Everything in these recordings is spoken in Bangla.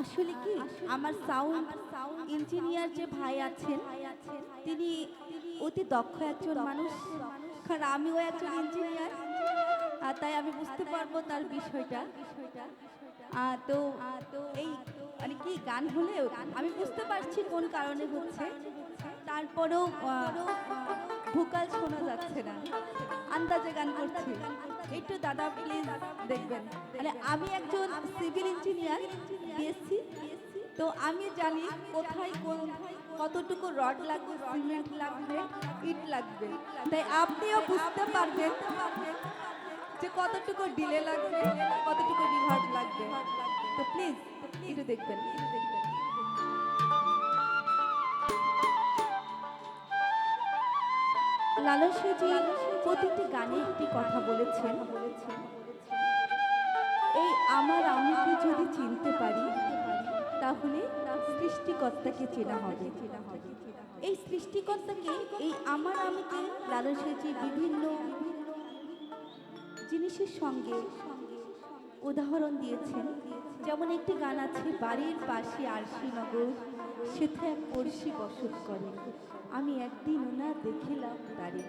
আসলে কি, আমার সাউন্ড ইঞ্জিনিয়ার যে ভাই আছেন, তিনি অতি দক্ষ একজন মানুষ। কারণ আমিও একজন ইঞ্জিনিয়ার তাই আমি বুঝতে পারব তার বিষয়টা। তো এই মানে কি, গান হলেও আমি বুঝতে পারছি কোন কারণে হচ্ছে। তারপরেও ভোকাল শোনা যাচ্ছে না। আন্দাজে গান করছি। একটু দাদা প্লিজ দেখবেন। মানে আমি একজন সিভিল ইঞ্জিনিয়ার বিএসসি তো আমি জানি কোথায় কোন, কতটুকু রড লাগবে সিমেন্ট লাগবে, ইট লাগবে। তাই আপনিও বুঝতে পারবেন যে কতটুকু ডিলে লাগবে, কতটুকু রিভার্ট লাগবে। তো প্লিজ একটু দেখবেন। দেখবেন লালসাজি প্রতিটি গানে একটি কথা বলেছেন। এই আমার আমাকে যদি চিনতে পারি, তাহলে সৃষ্টিকর্তাকে চেনা হবে। এই সৃষ্টিকর্তাকে, এই আমার আমিকে লালসাজি বিভিন্ন জিনিসের সঙ্গে উদাহরণ দিয়েছেন। যেমন একটি গান আছে, বাড়ির পাশে আরশিনগর সেথা এক পড়শি বসত করে। আমি একদিন ওনা দেখিলাম তারে।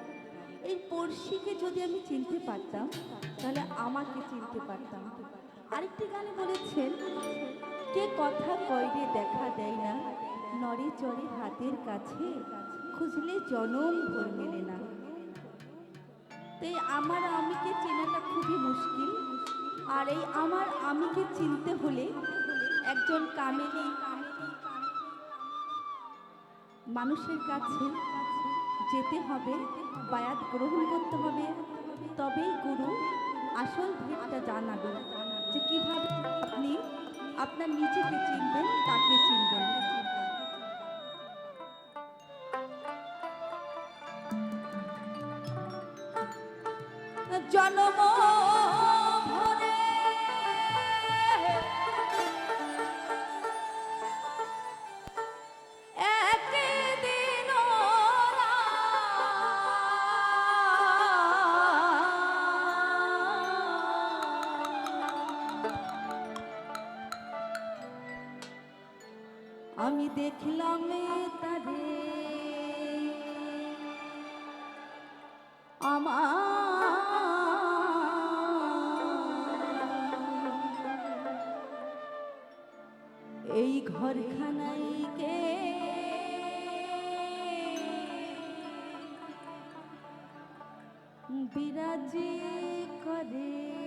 এই পড়শিকে যদি আমি চিনতে পারতাম, তাহলে আমাকে চিনতে পারতাম। আরেকটি গানে বলেছেন, কে কথা কয়রে দেখা দেয় না, নড়ে চড়ে হাতের কাছে, খুঁজলে জনম ভর মেলে না। তাই আমার আমিকে চেনাটা খুবই মুশকিল। আর এই আমার আমিকে চিনতে হলে একজন কামেলি মানুষের কাছে যেতে হবে। বায়াত গ্রহণ করতে হবে, তবেই গুরু আসল ভেদটা জানাবে যে কীভাবে আপনি আপনার নিজেকে চিনবেন, তাকে চিনবেন। আমি দেখলাম তারে। আমার এই ঘরখানাই কে? বিরাজি করে।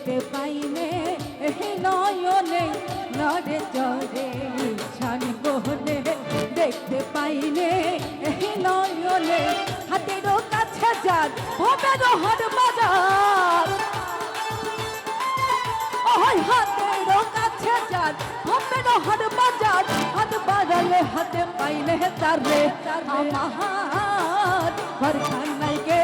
দেখতে পাইনে এই নয়নে নরে জরে ছান গোহনে দেখতে পাইনে এই নয়নে হাতেরও কাছে যান ভবেরও হর বাজার। ওই হাতেরও কাছে যান ভবেরও হর বাজার। হাত বাড়ালে হাতে পাইলে তারে আমার ঘরখানাই গে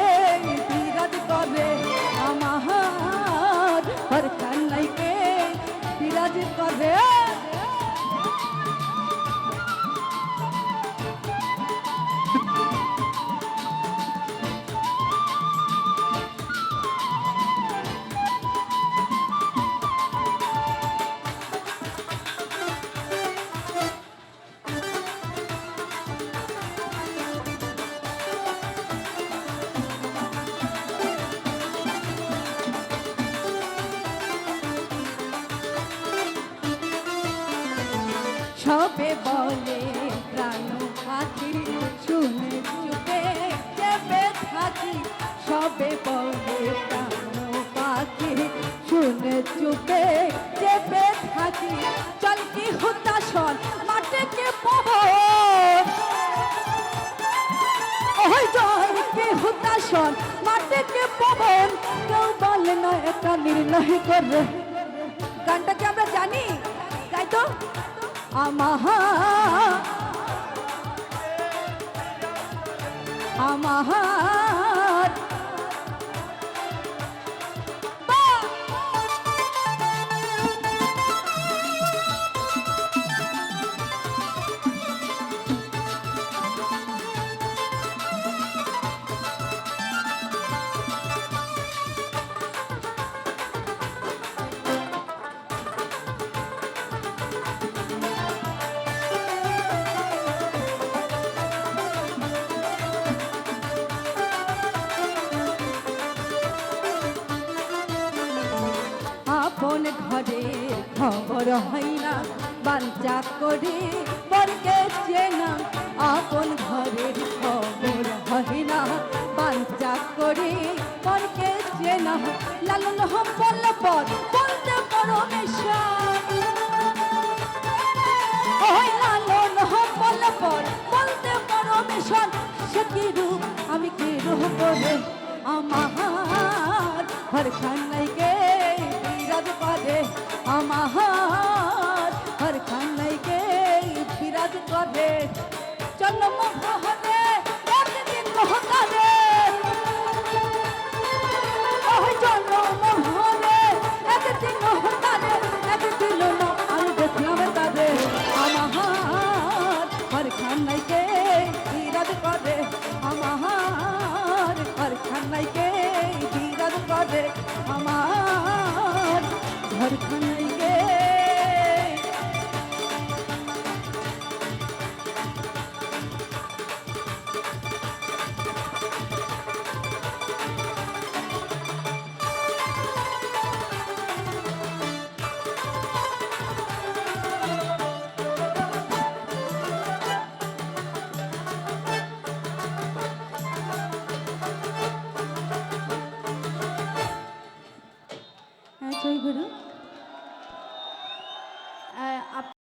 সবে বলে প্রাণ পাখি। শুনে চুপে চেপে থাকি। চল কি হুতাশন মাঠে কে পাবো? ওই জল কি হুতাশন মাঠে কে পবন কেউ বলে না এটা নির্ণয় করে। গানটা কি আমরা জানি, তাই তো? আমার আমার আপন ঘরে খবর হয় না বাঞ্চা করে বরকে চেনা, আপন ঘরের খবর হয় না বাঞ্চা করে বরকে চেনা। লালন হম বল পর বলতে পারো ওই লালন পর বলতে পারো মিশন সে কি রূপ? আমি কি রূপ করে আমার ঘরখানাই গে বিরাজ করে আমার ঘরখানাই